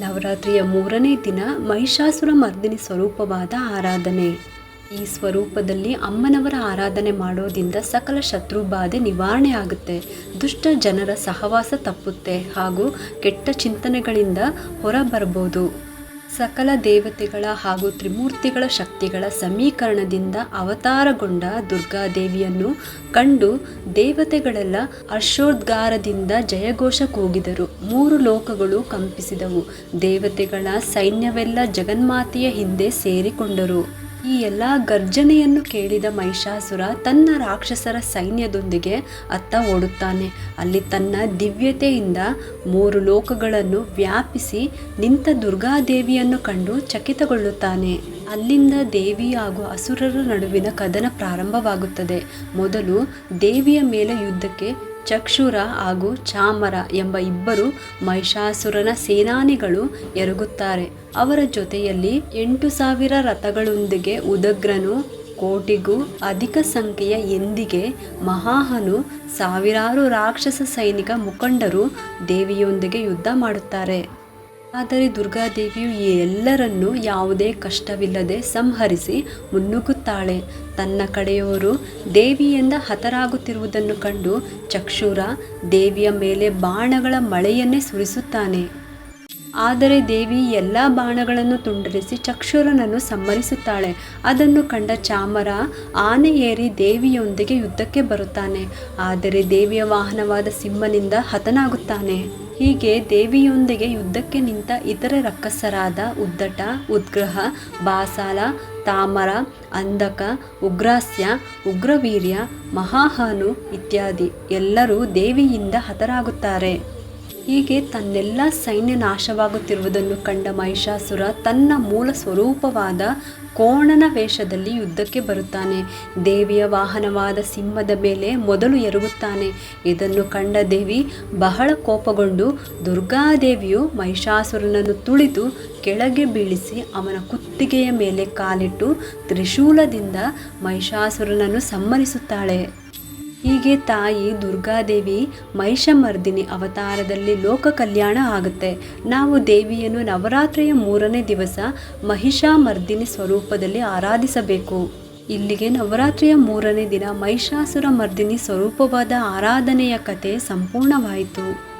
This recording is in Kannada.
ನವರಾತ್ರಿಯ ಮೂರನೇ ದಿನ ಮಹಿಷಾಸುರ ಮರ್ದಿನಿ ಸ್ವರೂಪವಾದ ಆರಾಧನೆ. ಈ ಸ್ವರೂಪದಲ್ಲಿ ಅಮ್ಮನವರ ಆರಾಧನೆ ಮಾಡೋದಿಂದ ಸಕಲ ಶತ್ರು ಬಾಧೆ ನಿವಾರಣೆ ಆಗುತ್ತೆ. ದುಷ್ಟ ಜನರ ಸಹವಾಸ ತಪ್ಪುತ್ತೆ ಹಾಗೂ ಕೆಟ್ಟ ಚಿಂತನೆಗಳಿಂದ ಹೊರಬರಬಹುದು. ಸಕಲ ದೇವತೆಗಳ ಹಾಗೂ ತ್ರಿಮೂರ್ತಿಗಳ ಶಕ್ತಿಗಳ ಸಮೀಕರಣದಿಂದ ಅವತಾರಗೊಂಡ ದುರ್ಗಾದೇವಿಯನ್ನು ಕಂಡು ದೇವತೆಗಳೆಲ್ಲ ಹರ್ಷೋದ್ಗಾರದಿಂದ ಜಯಘೋಷ ಕೂಗಿದರು ಮೂರು ಲೋಕಗಳು ಕಂಪಿಸಿದವು. ದೇವತೆಗಳ ಸೈನ್ಯವೆಲ್ಲ ಜಗನ್ಮಾತೆಯ ಹಿಂದೆ ಸೇರಿಕೊಂಡರು. ಈ ಎಲ್ಲ ಗರ್ಜನೆಯನ್ನು ಕೇಳಿದ ಮಹಿಷಾಸುರ ತನ್ನ ರಾಕ್ಷಸರ ಸೈನ್ಯದೊಂದಿಗೆ ಅತ್ತ ಓಡುತ್ತಾನೆ. ಅಲ್ಲಿ ತನ್ನ ದಿವ್ಯತೆಯಿಂದ ಮೂರು ಲೋಕಗಳನ್ನು ವ್ಯಾಪಿಸಿ ನಿಂತ ದುರ್ಗಾದೇವಿಯನ್ನು ಕಂಡು ಚಕಿತಗೊಳ್ಳುತ್ತಾನೆ. ಅಲ್ಲಿಂದ ದೇವಿ ಹಾಗೂ ಅಸುರರ ನಡುವಿನ ಕದನ ಪ್ರಾರಂಭವಾಗುತ್ತದೆ. ಮೊದಲು ದೇವಿಯ ಮೇಲೆ ಯುದ್ಧಕ್ಕೆ ಚಕ್ಷುರ ಹಾಗೂ ಚಾಮರ ಎಂಬ ಇಬ್ಬರು ಮಹಿಷಾಸುರನ ಸೇನಾನಿಗಳು ಎರಗುತ್ತಾರೆ. ಅವರ ಜೊತೆಯಲ್ಲಿ ಎಂಟು ಸಾವಿರ ರಥಗಳೊಂದಿಗೆ ಉದಗ್ರನು, ಕೋಟಿಗೂ ಅಧಿಕ ಸಂಖ್ಯೆಯ ಎಂದಿಗೆ ಮಹಾಹನು, ಸಾವಿರಾರು ರಾಕ್ಷಸ ಸೈನಿಕ ಮುಖಂಡರು ದೇವಿಯೊಂದಿಗೆ ಯುದ್ಧ ಮಾಡುತ್ತಾರೆ. ಆದರೆ ದುರ್ಗಾದೇವಿಯು ಈ ಎಲ್ಲರನ್ನೂ ಯಾವುದೇ ಕಷ್ಟವಿಲ್ಲದೆ ಸಂಹರಿಸಿ ಮುನ್ನುಗ್ಗುತ್ತಾಳೆ. ತನ್ನ ಕಡೆಯವರು ದೇವಿಯಿಂದ ಹತರಾಗುತ್ತಿರುವುದನ್ನು ಕಂಡು ಚಕ್ಷುರ ದೇವಿಯ ಮೇಲೆ ಬಾಣಗಳ ಮಳೆಯನ್ನೇ ಸುರಿಸುತ್ತಾನೆ. ಆದರೆ ದೇವಿ ಎಲ್ಲ ಬಾಣಗಳನ್ನು ತುಂಡರಿಸಿ ಚಕ್ಷುರನನ್ನು ಸಮ್ಮರಿಸುತ್ತಾಳೆ ಅದನ್ನು ಕಂಡ ಚಾಮರ ಆನೆ ಏರಿ ದೇವಿಯೊಂದಿಗೆ ಯುದ್ಧಕ್ಕೆ ಬರುತ್ತಾನೆ. ಆದರೆ ದೇವಿಯ ವಾಹನವಾದ ಸಿಂಹನಿಂದ ಹತನಾಗುತ್ತಾನೆ. ಹೀಗೆ ದೇವಿಯೊಂದಿಗೆ ಯುದ್ಧಕ್ಕೆ ನಿಂತ ಇತರ ರಕ್ಕಸರಾದ ಉದ್ದಟ, ಉದ್ಗ್ರಹ, ಬಾಸಾಲ, ತಾಮರ, ಅಂಧಕ, ಉಗ್ರಾಸ್ಯ, ಉಗ್ರವೀರ್ಯ, ಮಹಾಹಾನು ಇತ್ಯಾದಿ ಎಲ್ಲರೂ ದೇವಿಯಿಂದ ಹತರಾಗುತ್ತಾರೆ. ಹೀಗೆ ತನ್ನೆಲ್ಲ ಸೈನ್ಯ ನಾಶವಾಗುತ್ತಿರುವುದನ್ನು ಕಂಡ ಮಹಿಷಾಸುರ ತನ್ನ ಮೂಲ ಸ್ವರೂಪವಾದ ಕೋಣನ ವೇಷದಲ್ಲಿ ಯುದ್ಧಕ್ಕೆ ಬರುತ್ತಾನೆ. ದೇವಿಯ ವಾಹನವಾದ ಸಿಂಹದ ಮೇಲೆ ಮೊದಲು ಎರಗುತ್ತಾನೆ. ಇದನ್ನು ಕಂಡ ದೇವಿ ಬಹಳ ಕೋಪಗೊಂಡು ದುರ್ಗಾದೇವಿಯು ಮಹಿಷಾಸುರನನ್ನು ತುಳಿದು ಕೆಳಗೆ ಬೀಳಿಸಿ ಅವನ ಕುತ್ತಿಗೆಯ ಮೇಲೆ ಕಾಲಿಟ್ಟು ತ್ರಿಶೂಲದಿಂದ ಮಹಿಷಾಸುರನನ್ನು ಸಂಹರಿಸುತ್ತಾಳೆ. ಹೀಗೆ ತಾಯಿ ದುರ್ಗಾದೇವಿ ಮಹಿಷಮರ್ದಿನಿ ಅವತಾರದಲ್ಲಿ ಲೋಕ ಕಲ್ಯಾಣ ಆಗುತ್ತೆ. ನಾವು ದೇವಿಯನ್ನು ನವರಾತ್ರಿಯ ಮೂರನೇ ದಿವಸ ಮಹಿಷಾಮರ್ದಿನಿ ಸ್ವರೂಪದಲ್ಲಿ ಆರಾಧಿಸಬೇಕು. ಇಲ್ಲಿಗೆ ನವರಾತ್ರಿಯ ಮೂರನೇ ದಿನ ಮಹಿಷಾಸುರ ಮರ್ದಿನಿ ಸ್ವರೂಪವಾದ ಆರಾಧನೆಯ ಕತೆ ಸಂಪೂರ್ಣವಾಯಿತು.